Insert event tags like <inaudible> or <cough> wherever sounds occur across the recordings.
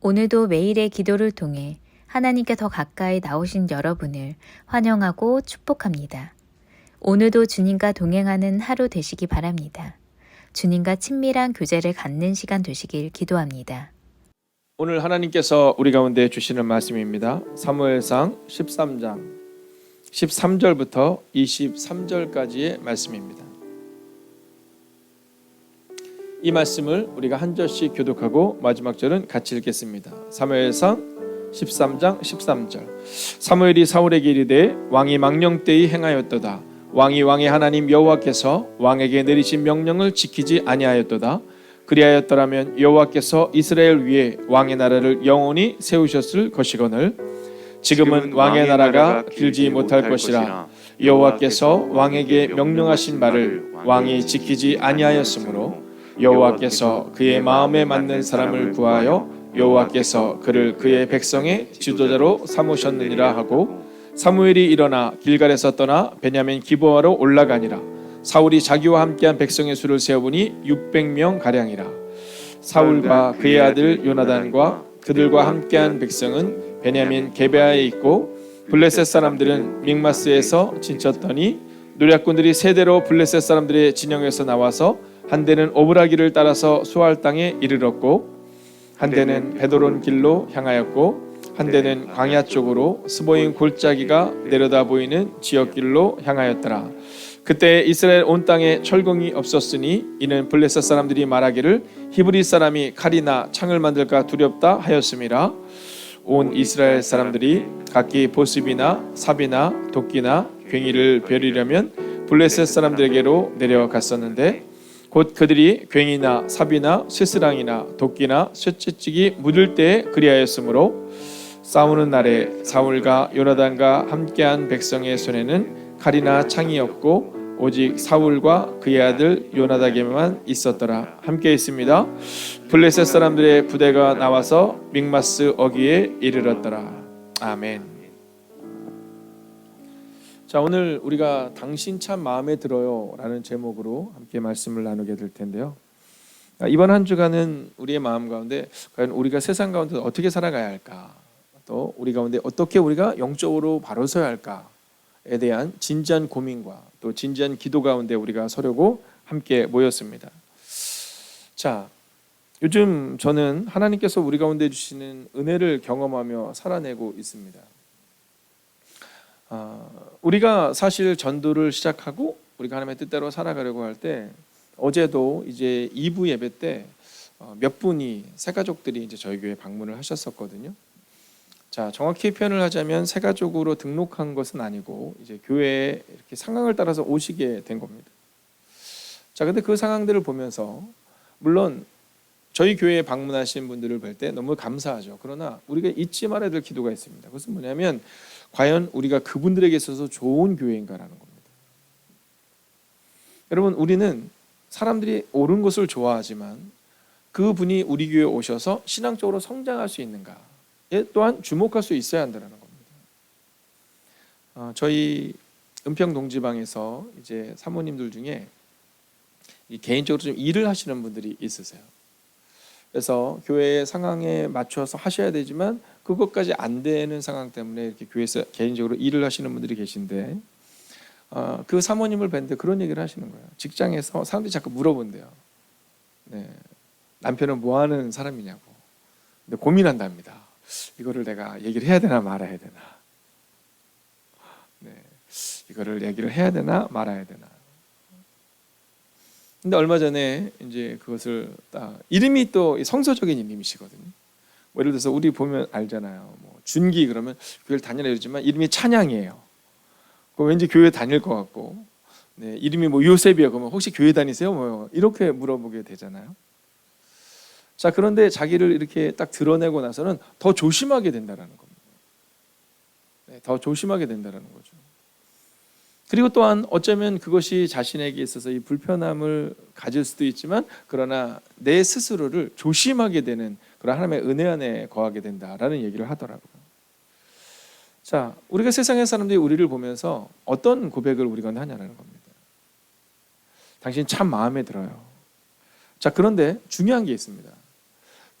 오늘도 매일의 기도를 통해 하나님께 더 가까이 나오신 여러분을 환영하고 축복합니다. 오늘도 주님과 동행하는 하루 되시기 바랍니다. 주님과 친밀한 교제를 갖는 시간 되시길 기도합니다. 오늘 하나님께서 우리 가운데 주시는 말씀입니다. 사무엘상 13장 13절부터 23절까지의 말씀입니다. 이 말씀을 우리가 한 절씩 교독하고 마지막 절은 같이 읽겠습니다. 사무엘상 13장 13절. 사무엘이 사울에게 이르되 왕이 망령 때에 행하였도다. 왕이 왕의 하나님 여호와께서 왕에게 내리신 명령을 지키지 아니하였도다. 그리하였더라면 여호와께서 이스라엘 위에 왕의 나라를 영원히 세우셨을 것이거늘 지금은 왕의 나라가 길지 못할 것이라. 여호와께서 왕에게 명령하신 말을 왕이 지키지 아니하였으므로 여호와께서 그의 마음에 맞는 사람을 구하여 여호와께서 그를 그의 백성의 지도자로 삼으셨느니라 하고 사무엘이 일어나 길갈에서 떠나 베냐민 기브아로 올라가니라. 사울이 자기와 함께한 백성의 수를 세어보니 600명 가량이라. 사울과 그의 아들 요나단과 그들과 함께한 백성은 베냐민 게베아에 있고 블레셋 사람들은 믹마스에서 진쳤더니 노략군들이 세대로 블레셋 사람들의 진영에서 나와서 한 대는 오브라기를 따라서 수알 땅에 이르렀고 한 대는 베도론 길로 향하였고 한 대는 광야 쪽으로 스보인 골짜기가 내려다 보이는 지역길로 향하였더라. 그때 이스라엘 온 땅에 철공이 없었으니 이는 블레셋 사람들이 말하기를 히브리 사람이 칼이나 창을 만들까 두렵다 하였음이라. 온 이스라엘 사람들이 각기 보습이나 삽이나 도끼나 괭이를 베리려면 블레셋 사람들에게로 내려갔었는데 곧 그들이 괭이나 삽이나 쇠스랑이나 도끼나 쇠채찍이 묻을 때에 그리하였으므로 싸우는 날에 사울과 요나단과 함께한 백성의 손에는 칼이나 창이 없고 오직 사울과 그의 아들 요나닥에만 있었더라. 함께 있습니다. 블레셋 사람들의 부대가 나와서 믹마스 어기에 이르렀더라. 아멘. 자 오늘 우리가 당신 참 마음에 들어요 라는 제목으로 함께 말씀을 나누게 될 텐데요. 아, 이번 한 주간은 우리의 마음 가운데 과연 우리가 세상 가운데 어떻게 살아가야 할까? 또 우리 가운데 어떻게 우리가 영적으로 바로 서야 할까에 대한 진지한 고민과 또 진지한 기도 가운데 우리가 서려고 함께 모였습니다. 자, 요즘 저는 하나님께서 우리 가운데 주시는 은혜를 경험하며 살아내고 있습니다. 아, 우리가 사실 전도를 시작하고 우리가 하나님의 뜻대로 살아가려고 할 때 어제도 이제 2부 예배 때 어, 몇 분이 새 가족들이 이제 저희 교회 방문을 하셨었거든요. 자, 정확히 표현을 하자면 새 가족으로 등록한 것은 아니고 이제 교회에 이렇게 상황을 따라서 오시게 된 겁니다. 자, 근데 그 상황들을 보면서 물론 저희 교회에 방문하신 분들을 볼 때 너무 감사하죠. 그러나 우리가 잊지 말아야 될 기도가 있습니다. 그것은 뭐냐면 과연 우리가 그분들에게 있어서 좋은 교회인가라는 겁니다. 여러분, 우리는 사람들이 옳은 것을 좋아하지만 그분이 우리 교회에 오셔서 신앙적으로 성장할 수 있는가? 에 또한 주목할 수 있어야 한다는 겁니다. 어, 저희 은평 동지방에서 이제 사모님들 중에 개인적으로 좀 일을 하시는 분들이 있으세요. 그래서 교회의 상황에 맞춰서 하셔야 되지만 그것까지 안 되는 상황 때문에 이렇게 교회에서 개인적으로 일을 하시는 분들이 계신데 어, 그 사모님을 뵀는데 그런 얘기를 하시는 거예요. 직장에서 사람들이 자꾸 물어본대요. 네, 남편은 뭐 하는 사람이냐고. 근데 고민한답니다. 이거를 내가 얘기를 해야 되나 말아야 되나. 네, 이거를 얘기를 해야 되나 말아야 되나. 근데 얼마 전에 이제 그것을 딱 이름이 또 성서적인 이름이시거든요. 뭐 예를 들어서 우리 보면 알잖아요. 뭐 준기 그러면 교회를 다니라 이러지만 이름이 찬양이에요. 그 왠지 교회 다닐 것 같고, 네, 이름이 뭐 요셉이요. 그러면 혹시 교회 다니세요? 뭐 이렇게 물어보게 되잖아요. 자 그런데 자기를 이렇게 딱 드러내고 나서는 더 조심하게 된다라는 겁니다. 네, 더 조심하게 된다라는 거죠. 그리고 또한 어쩌면 그것이 자신에게 있어서 이 불편함을 가질 수도 있지만 그러나 내 스스로를 조심하게 되는 그런 하나님의 은혜 안에 거하게 된다라는 얘기를 하더라고요. 자, 우리가 세상의 사람들이 우리를 보면서 어떤 고백을 우리가 하냐라는 겁니다. 당신 참 마음에 들어요. 자, 그런데 중요한 게 있습니다.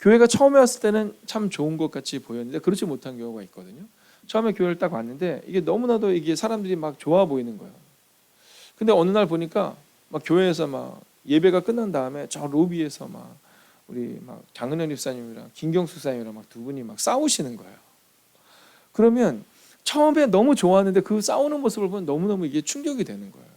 교회가 처음에 왔을 때는 참 좋은 것 같이 보였는데 그렇지 못한 경우가 있거든요. 처음에 교회를 딱 왔는데 이게 너무나도 이게 사람들이 막 좋아 보이는 거예요. 근데 어느 날 보니까 막 교회에서 막 예배가 끝난 다음에 저 로비에서 막 우리 막 장은현 입사님이랑 김경수 사님이랑 막 두 분이 막 싸우시는 거예요. 그러면 처음에 너무 좋았는데 그 싸우는 모습을 보면 너무너무 이게 충격이 되는 거예요.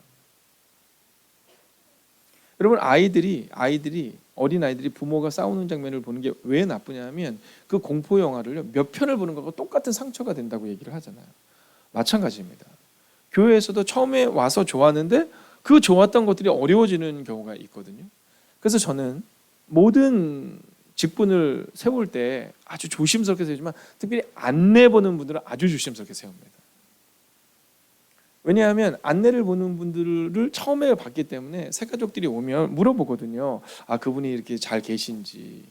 여러분 아이들이 아이들이 어린 아이들이 부모가 싸우는 장면을 보는 게 왜 나쁘냐면 그 공포 영화를요 몇 편을 보는 것과 똑같은 상처가 된다고 얘기를 하잖아요. 마찬가지입니다. 교회에서도 처음에 와서 좋았는데 그 좋았던 것들이 어려워지는 경우가 있거든요. 그래서 저는 모든 직분을 세울 때 아주 조심스럽게 세우지만 특별히 안내 보는 분들은 아주 조심스럽게 세웁니다. 왜냐하면 안내를 보는 분들을 처음에 봤기 때문에 새 가족들이 오면 물어보거든요. 아 그분이 이렇게 잘 계신지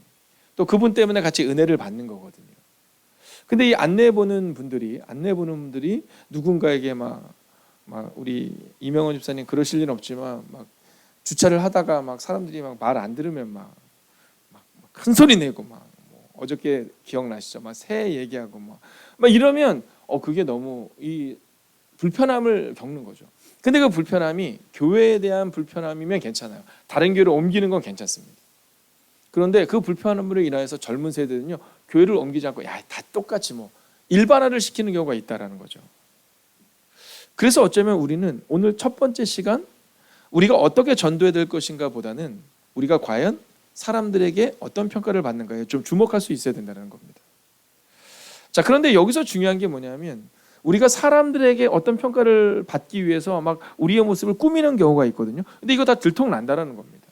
또 그분 때문에 같이 은혜를 받는 거거든요. 근데 이 안내 보는 분들이 안내 보는 분들이 누군가에게 막, 막 우리 이명원 집사님 그러실 일은 없지만 막 주차를 하다가 막 사람들이 막 말 안 들으면 막 큰 소리 내고 막 뭐 어저께 기억나시죠? 막 새 얘기하고 막, 막 이러면 어 그게 너무 이 불편함을 겪는 거죠. 근데 그 불편함이 교회에 대한 불편함이면 괜찮아요. 다른 교회로 옮기는 건 괜찮습니다. 그런데 그 불편함으로 인하여서 젊은 세대는요 교회를 옮기지 않고 야 다 똑같이 뭐 일반화를 시키는 경우가 있다라는 거죠. 그래서 어쩌면 우리는 오늘 첫 번째 시간 우리가 어떻게 전도해야 될 것인가 보다는 우리가 과연 사람들에게 어떤 평가를 받는가에 좀 주목할 수 있어야 된다는 겁니다. 자, 그런데 여기서 중요한 게 뭐냐면 우리가 사람들에게 어떤 평가를 받기 위해서 막 우리의 모습을 꾸미는 경우가 있거든요. 근데 이거 다 들통난다라는 겁니다.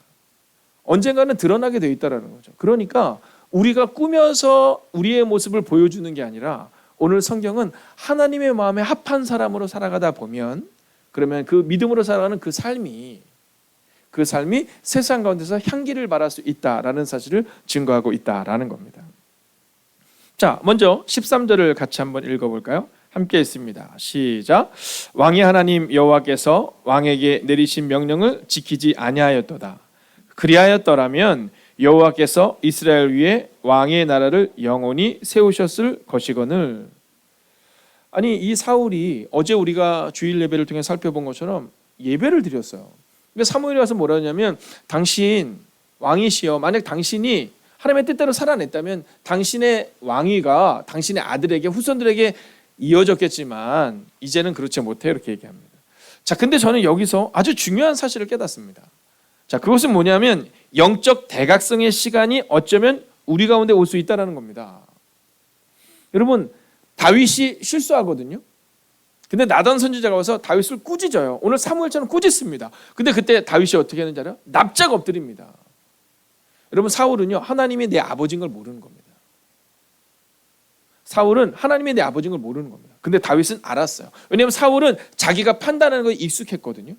언젠가는 드러나게 돼 있다라는 거죠. 그러니까 우리가 꾸며서 우리의 모습을 보여주는 게 아니라 오늘 성경은 하나님의 마음에 합한 사람으로 살아가다 보면 그러면 그 믿음으로 살아가는 그 삶이 그 삶이 세상 가운데서 향기를 발할 수 있다라는 사실을 증거하고 있다라는 겁니다. 자, 먼저 13절을 같이 한번 읽어 볼까요? 함께 있습니다. 시작. 왕의 하나님 여호와께서 왕에게 내리신 명령을 지키지 아니하였도다. 그리하였더라면 여호와께서 이스라엘 위에 왕의 나라를 영원히 세우셨을 것이거늘. 아니 이 사울이 어제 우리가 주일 예배를 통해 살펴본 것처럼 예배를 드렸어요. 근데 사무엘이 와서 뭐라 하냐면 당신 왕이시여 만약 당신이 하나님의 뜻대로 살아냈다면 당신의 왕위가 당신의 아들에게 후손들에게 이어졌겠지만 이제는 그렇지 못해 이렇게 얘기합니다. 자, 근데 저는 여기서 아주 중요한 사실을 깨닫습니다. 자, 그것은 뭐냐면 영적 대각성의 시간이 어쩌면 우리 가운데 올 수 있다라는 겁니다. 여러분, 다윗이 실수하거든요. 근데 나단 선지자가 와서 다윗을 꾸짖어요. 오늘 사무엘처럼 꾸짖습니다. 근데 그때 다윗이 어떻게 하는지 알아요? 납작 엎드립니다. 여러분 사울은요 하나님이 내 아버지인 걸 모르는 겁니다. 사울은 하나님이 내 아버지인 걸 모르는 겁니다. 근데 다윗은 알았어요. 왜냐하면 사울은 자기가 판단하는 거에 익숙했거든요.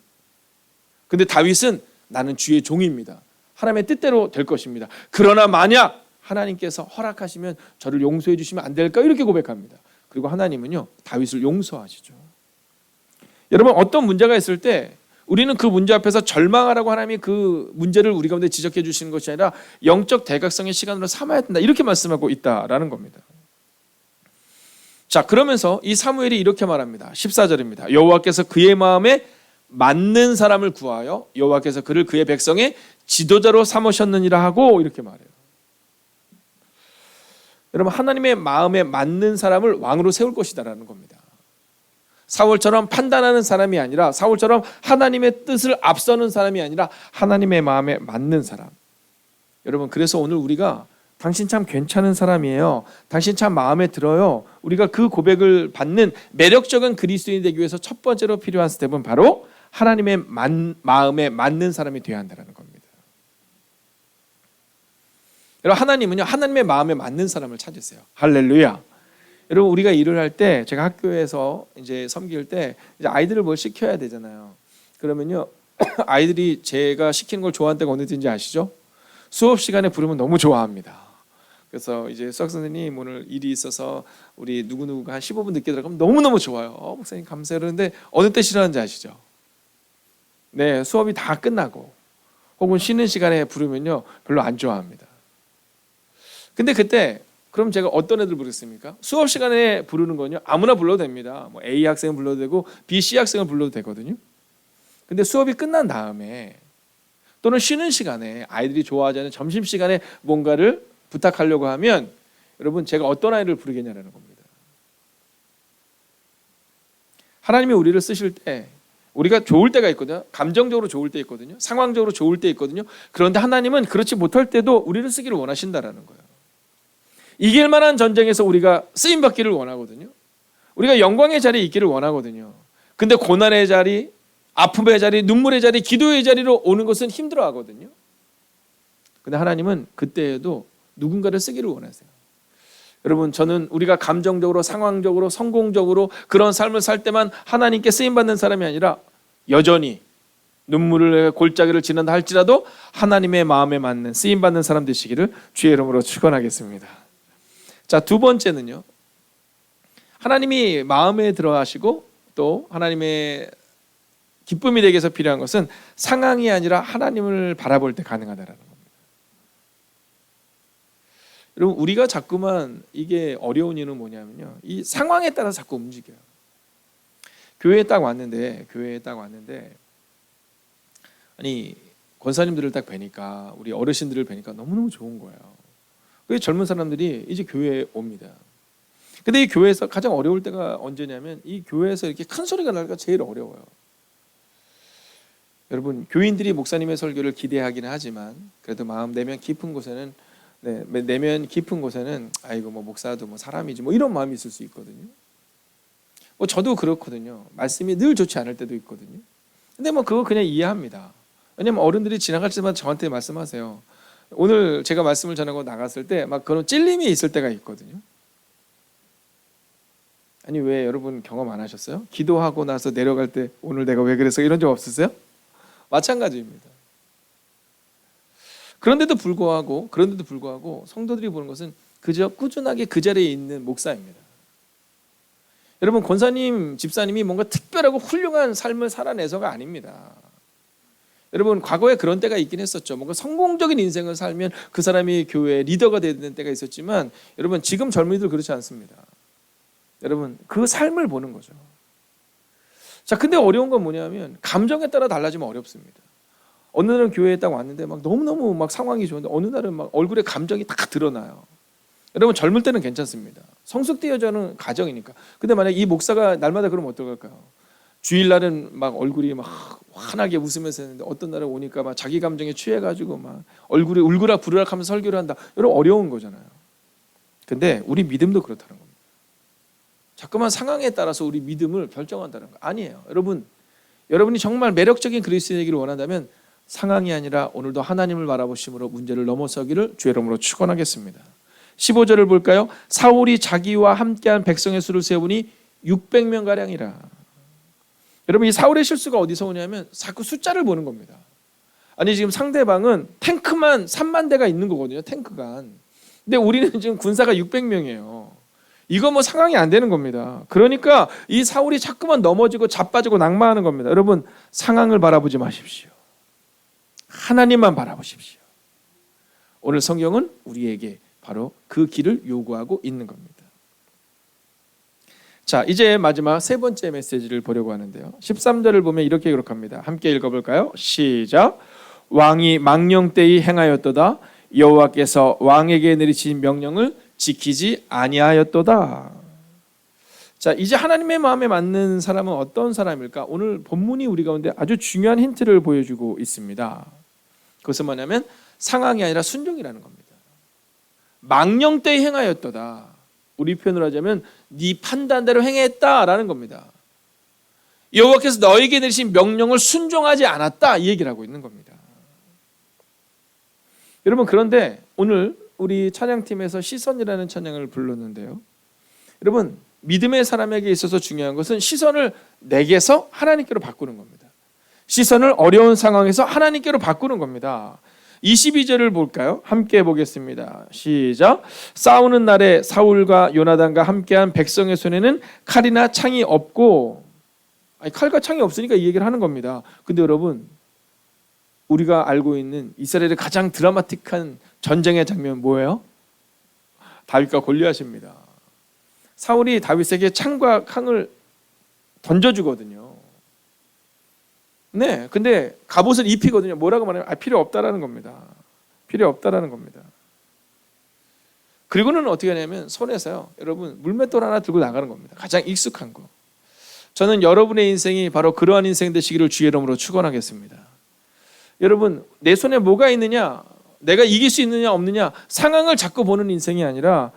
근데 다윗은 나는 주의 종입니다. 하나님의 뜻대로 될 것입니다. 그러나 만약 하나님께서 허락하시면 저를 용서해 주시면 안 될까 이렇게 고백합니다. 그리고 하나님은요 다윗을 용서하시죠. 여러분 어떤 문제가 있을 때 우리는 그 문제 앞에서 절망하라고 하나님이 그 문제를 우리 가운데 지적해 주시는 것이 아니라 영적 대각성의 시간으로 삼아야 된다 이렇게 말씀하고 있다라는 겁니다. 자 그러면서 이 사무엘이 이렇게 말합니다. 14절입니다. 여호와께서 그의 마음에 맞는 사람을 구하여 여호와께서 그를 그의 백성의 지도자로 삼으셨느니라 하고 이렇게 말해요. 여러분 하나님의 마음에 맞는 사람을 왕으로 세울 것이다라는 겁니다. 사울처럼 판단하는 사람이 아니라 사울처럼 하나님의 뜻을 앞서는 사람이 아니라 하나님의 마음에 맞는 사람. 여러분 그래서 오늘 우리가 당신 참 괜찮은 사람이에요. 당신 참 마음에 들어요. 우리가 그 고백을 받는 매력적인 그리스도인이 되기 위해서 첫 번째로 필요한 스텝은 바로 하나님의 만, 마음에 맞는 사람이 되어야 한다는 겁니다. 여러분 하나님은요 하나님의 마음에 맞는 사람을 찾으세요. 할렐루야. 여러분 우리가 일을 할 때 제가 학교에서 이제 섬길 때 이제 아이들을 뭘 시켜야 되잖아요. 그러면요 <clears throat> 아이들이 제가 시키는 걸 좋아하는 때가 언제든지 아시죠? 수업 시간에 부르면 너무 좋아합니다. 그래서 이제 수학 선생님 오늘 일이 있어서 우리 누구 누구가 한 15분 늦게 들어가면 너무 너무 좋아요. 어, 목사님 감사해요. 그런데 어느 때 싫어하는지 아시죠? 네 수업이 다 끝나고 혹은 쉬는 시간에 부르면요 별로 안 좋아합니다. 근데 그때 그럼 제가 어떤 애들 부르겠습니까? 수업 시간에 부르는 건요 아무나 불러도 됩니다. 뭐 A 학생 불러도 되고 B, C 학생을 불러도 되거든요. 근데 수업이 끝난 다음에 또는 쉬는 시간에 아이들이 좋아하지 않는 점심 시간에 뭔가를 부탁하려고 하면 여러분 제가 어떤 아이를 부르겠냐라는 겁니다. 하나님이 우리를 쓰실 때 우리가 좋을 때가 있거든요. 감정적으로 좋을 때 있거든요. 상황적으로 좋을 때 있거든요. 그런데 하나님은 그렇지 못할 때도 우리를 쓰기를 원하신다라는 거예요. 이길 만한 전쟁에서 우리가 쓰임 받기를 원하거든요. 우리가 영광의 자리에 있기를 원하거든요. 근데 고난의 자리, 아픔의 자리, 눈물의 자리, 기도의 자리로 오는 것은 힘들어 하거든요. 근데 하나님은 그때에도 누군가를 쓰기를 원하세요. 여러분, 저는 우리가 감정적으로, 상황적으로, 성공적으로 그런 삶을 살 때만 하나님께 쓰임 받는 사람이 아니라 여전히 눈물을 골짜기를 지난다 할지라도 하나님의 마음에 맞는 쓰임 받는 사람 되시기를 주의 이름으로 축원하겠습니다. 자, 두 번째는요. 하나님이 마음에 들어하시고 또 하나님의 기쁨이 되기 위해서 필요한 것은 상황이 아니라 하나님을 바라볼 때 가능하다라는 겁니다. 여러분 우리가 자꾸만 이게 어려운 이유는 뭐냐면요. 이 상황에 따라 자꾸 움직여요. 교회에 딱 왔는데 교회에 딱 왔는데 아니 권사님들을 딱 뵈니까 우리 어르신들을 뵈니까 너무너무 좋은 거예요. 그래서 젊은 사람들이 이제 교회에 옵니다. 근데 이 교회에서 가장 어려울 때가 언제냐면 이 교회에서 이렇게 큰 소리가 날까 제일 어려워요. 여러분 교인들이 목사님의 설교를 기대하기는 하지만 그래도 마음 내면 깊은 곳에는 네, 내면 깊은 곳에는 아이고 뭐 목사도 뭐 사람이지 뭐 이런 마음이 있을 수 있거든요. 뭐 저도 그렇거든요. 말씀이 늘 좋지 않을 때도 있거든요. 근데 뭐 그거 그냥 이해합니다. 왜냐면 어른들이 지나갈 때마다 저한테 말씀하세요. 오늘 제가 말씀을 전하고 나갔을 때 막 그런 찔림이 있을 때가 있거든요. 아니 왜 여러분 경험 안 하셨어요? 기도하고 나서 내려갈 때 오늘 내가 왜 그래서 이런 적 없으세요? 마찬가지입니다. 그런데도 불구하고 그런데도 불구하고 성도들이 보는 것은 그저 꾸준하게 그 자리에 있는 목사입니다. 여러분 권사님, 집사님이 뭔가 특별하고 훌륭한 삶을 살아내서가 아닙니다. 여러분 과거에 그런 때가 있긴 했었죠. 뭔가 성공적인 인생을 살면 그 사람이 교회 리더가 되는 때가 있었지만 여러분 지금 젊은이들 그렇지 않습니다. 여러분 그 삶을 보는 거죠. 자, 근데 어려운 건 뭐냐면 감정에 따라 달라지면 어렵습니다. 어느 날은 교회에 딱 왔는데 막 너무너무 막 상황이 좋은데 어느 날은 막 얼굴에 감정이 다 드러나요. 여러분 젊을 때는 괜찮습니다. 성숙대 여자는 가정이니까. 근데 만약 이 목사가 날마다 그러면 어떨까요? 주일날은 막 얼굴이 막 환하게 웃으면서 했는데 어떤 날은 오니까 막 자기 감정에 취해가지고 막 얼굴이 울그락 부르락 하면서 설교를 한다. 여러분 어려운 거잖아요. 근데 우리 믿음도 그렇다는 겁니다. 자꾸만 상황에 따라서 우리 믿음을 결정한다는 거 아니에요. 여러분, 여러분이 정말 매력적인 그리스도이기를 원한다면 상황이 아니라 오늘도 하나님을 바라보심으로 문제를 넘어서기를 주의 이름으로 축원하겠습니다. 15절을 볼까요? 사울이 자기와 함께한 백성의 수를 세우니 600명 가량이라. 여러분 이 사울의 실수가 어디서 오냐면 자꾸 숫자를 보는 겁니다. 아니 지금 상대방은 탱크만 3만 대가 있는 거거든요. 탱크가. 근데 우리는 지금 군사가 600명이에요. 이거 뭐 상황이 안 되는 겁니다. 그러니까 이 사울이 자꾸만 넘어지고 자빠지고 낙마하는 겁니다. 여러분 상황을 바라보지 마십시오. 하나님만 바라보십시오. 오늘 성경은 우리에게 바로 그 길을 요구하고 있는 겁니다. 자, 이제 마지막 세 번째 메시지를 보려고 하는데요. 13절을 보면 이렇게 기록합니다. 함께 읽어 볼까요? 시작. 왕이 망령 때에 행하였도다. 여호와께서 왕에게 내리신 명령을 지키지 아니하였도다. 자, 이제 하나님의 마음에 맞는 사람은 어떤 사람일까? 오늘 본문이 우리 가운데 아주 중요한 힌트를 보여주고 있습니다. 그것은 뭐냐면 상황이 아니라 순종이라는 겁니다. 망령 때 행하였도다. 우리 표현으로 하자면 네 판단대로 행했다라는 겁니다. 여호와께서 너에게 내리신 명령을 순종하지 않았다 이 얘기를 하고 있는 겁니다. 여러분 그런데 오늘 우리 찬양팀에서 시선이라는 찬양을 불렀는데요. 여러분 믿음의 사람에게 있어서 중요한 것은 시선을 내게서 하나님께로 바꾸는 겁니다. 시선을 어려운 상황에서 하나님께로 바꾸는 겁니다. 22절을 볼까요? 함께 보겠습니다. 시작. 싸우는 날에 사울과 요나단과 함께한 백성의 손에는 칼이나 창이 없고 아니, 칼과 창이 없으니까 이 얘기를 하는 겁니다. 근데 여러분 우리가 알고 있는 이스라엘의 가장 드라마틱한 전쟁의 장면 뭐예요? 다윗과 골리앗입니다. 사울이 다윗에게 창과 캉을 던져주거든요. 네, 근데 갑옷을 입히거든요. 뭐라고 말하면 아, 필요 없다라는 겁니다. 필요 없다라는 겁니다. 그리고는 어떻게 하냐면 손에서요, 여러분 물맷돌 하나 들고 나가는 겁니다. 가장 익숙한 거. 저는 여러분의 인생이 바로 그러한 인생 되시기를 주의 이름으로 축원하겠습니다. 여러분 내 손에 뭐가 있느냐, 내가 이길 수 있느냐 없느냐 상황을 자꾸 보는 인생이 아니라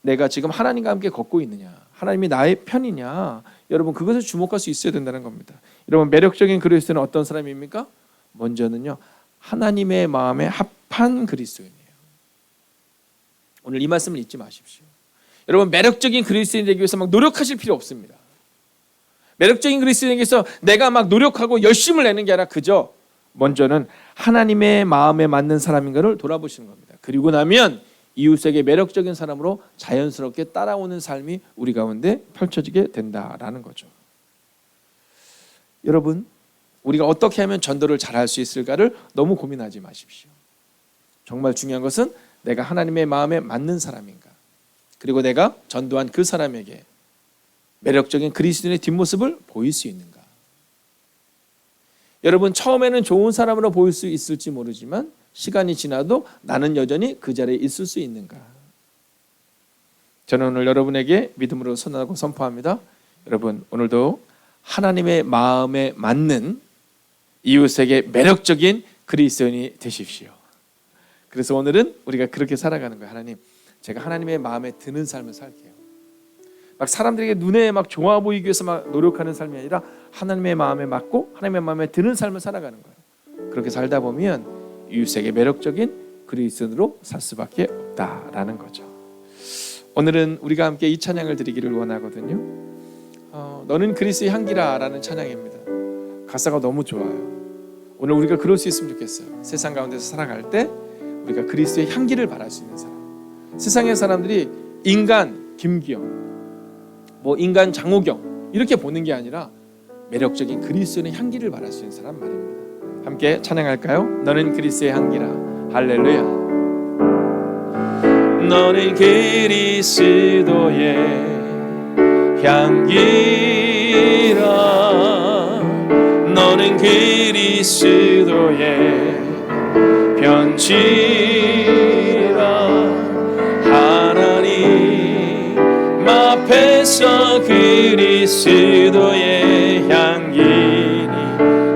내가 지금 하나님과 함께 걷고 있느냐, 하나님이 나의 편이냐, 여러분 그것을 주목할 수 있어야 된다는 겁니다. 여러분 매력적인 그리스도는 어떤 사람입니까? 먼저는요 하나님의 마음에 합한 그리스도인이에요. 오늘 이 말씀을 잊지 마십시오. 여러분 매력적인 그리스도인 되기 위해서 막 노력하실 필요 없습니다. 매력적인 그리스도인 에게서 내가 막 노력하고 열심을 내는 게 아니라 그저 먼저는 하나님의 마음에 맞는 사람인 가를 돌아보시는 겁니다. 그리고 나면 이웃에게 매력적인 사람으로 자연스럽게 따라오는 삶이 우리 가운데 펼쳐지게 된다라는 거죠. 여러분, 우리가 어떻게 하면 전도를 잘 할 수 있을까를 너무 고민하지 마십시오. 정말 중요한 것은 내가 하나님의 마음에 맞는 사람인가. 그리고 내가 전도한 그 사람에게 매력적인 그리스도인의 뒷모습을 보일 수 있는가. 여러분 처음에는 좋은 사람으로 보일 수 있을지 모르지만 시간이 지나도 나는 여전히 그 자리에 있을 수 있는가. 저는 오늘 여러분에게 믿음으로 선언하고 선포합니다. 여러분 오늘도 하나님의 마음에 맞는 이웃에게 매력적인 그리스도인이 되십시오. 그래서 오늘은 우리가 그렇게 살아가는 거예요. 하나님, 제가 하나님의 마음에 드는 삶을 살게요. 막 사람들에게 눈에 막 좋아 보이기 위해서 막 노력하는 삶이 아니라 하나님의 마음에 맞고 하나님의 마음에 드는 삶을 살아가는 거예요. 그렇게 살다 보면 이웃에게 매력적인 그리스도인으로 살 수밖에 없다라는 거죠. 오늘은 우리가 함께 이 찬양을 드리기를 원하거든요. 어, 너는 그리스의 향기라라는 찬양입니다. 가사가 너무 좋아요. 오늘 우리가 그럴 수 있으면 좋겠어요. 세상 가운데서 살아갈 때 우리가 그리스도의 향기를 발할 수 있는 사람. 세상의 사람들이 인간 김기영, 뭐 인간 장호경 이렇게 보는 게 아니라 매력적인 그리스도의 향기를 발할 수 있는 사람 말입니다. 함께 찬양할까요? 너는 그리스도의 향기라. 할렐루야. 너는 그리스도의 향기라. 너는 그리스도의 편지 앞에서 그리스도의 향기니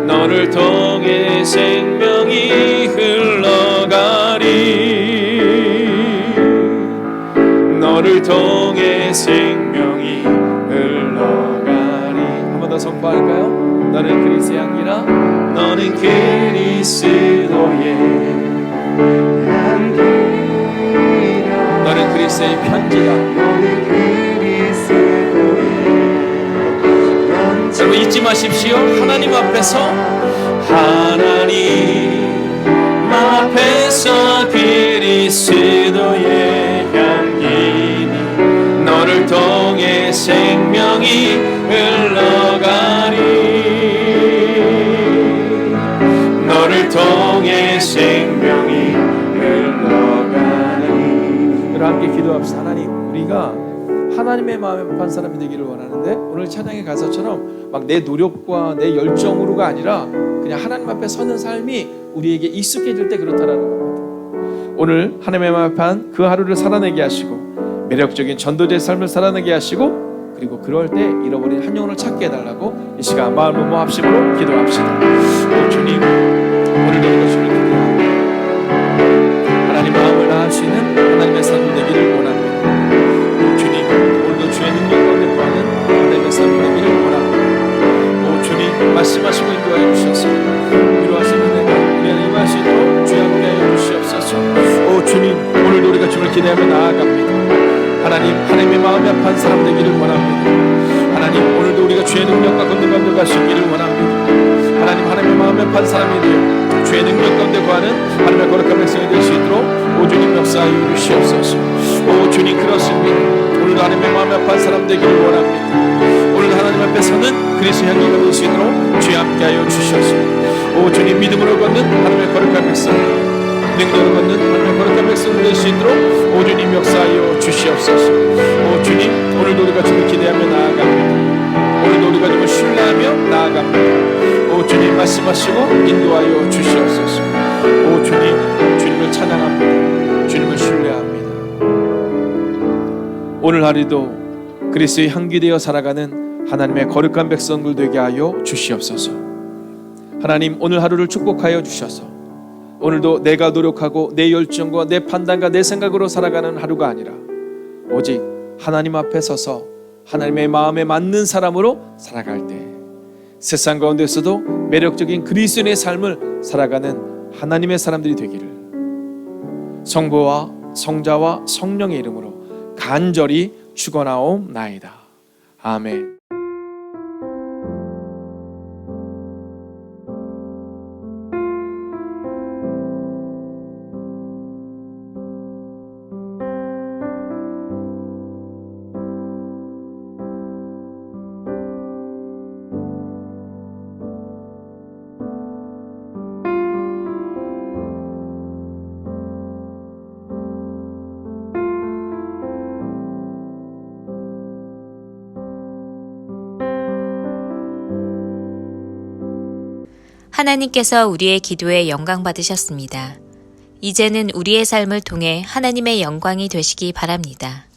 너를 통해 생명이 흘러가리. 너를 통해 생명이 흘러가리. 한 번 더 선포할까요? 너는 그리스도의 향기라. 너는 그리스도의 너는 그리스도의 편지다 잊지 마십시오. 하나님 앞에서 하나님 앞에서 그리스도의 향기니 너를 통해 생명이 흘러가리. 너를 통해 생명이 흘러가리. 여러분 함께 기도합시다. 하나님 우리가 하나님의 마음에 합한 사람이 되기를 원하는데 오늘 찬양의 가사처럼 막 내 노력과 내 열정으로가 아니라 그냥 하나님 앞에 서는 삶이 우리에게 익숙해질 때 그렇다라는 겁니다. 오늘 하나님의 합한 그 하루를 살아내게 하시고 매력적인 전도자의 삶을 살아내게 하시고 그리고 그럴 때 잃어버린 한 영혼을 찾게 해달라고 이 시간 마음을 모합심으로 기도합시다. 오 주님 오늘도 말씀하시고 인도하여 주셔서 위로하시는 은혜가 우리 임하시도록 주의 함께 하여 주시옵소서. 오 주님 오늘도 우리가 주를 기대하며 나아갑니다. 하나님 하나님의 마음에 합한 사람 되기를 원합니다. 하나님 오늘도 우리가 주의 능력과 건너가며 가시기를 원합니다. 하나님 하나님의 마음에 합한 사람이 되어 주의 능력 가운데 구하는 하나님의 거룩한 백성이 될 수 있도록 오 주님 역사하여 주시옵소서. 오 주님 그렇습니다. 오늘도 하나님의 마음에 합한 사람 되기를 원합니다. 오늘 하나님 앞에 서는 그리스도 향기가 될 수 있도록 주의 함께하여 주시옵소서. 오 주님 믿음으로 걷는 하나님의 거룩한 백성 능력을 받는 하나님의 거룩한 백성들 될수 있도록 오 주님 역사하여 주시옵소서. 오 주님 오늘도 우리가 주를 기대하며 나아갑니다. 오늘도 우리가 주를 신뢰하며 나아갑니다. 오 주님 말씀하시고 인도하여 주시옵소서. 오 주님 주님을 찬양합니다. 주님을 신뢰합니다. 오늘 하루도 그리스도의 향기 되어 살아가는 하나님의 거룩한 백성들 되게 하여 주시옵소서 하나님 오늘 하루를 축복하여 주셔서 오늘도 내가 노력하고 내 열정과 내 판단과 내 생각으로 살아가는 하루가 아니라 오직 하나님 앞에 서서 하나님의 마음에 맞는 사람으로 살아갈 때 세상 가운데서도 매력적인 그리스도인의 삶을 살아가는 하나님의 사람들이 되기를 성부와 성자와 성령의 이름으로 간절히 축원하옵나이다. 아멘. 하나님께서 우리의 기도에 영광 받으셨습니다. 이제는 우리의 삶을 통해 하나님의 영광이 되시기 바랍니다.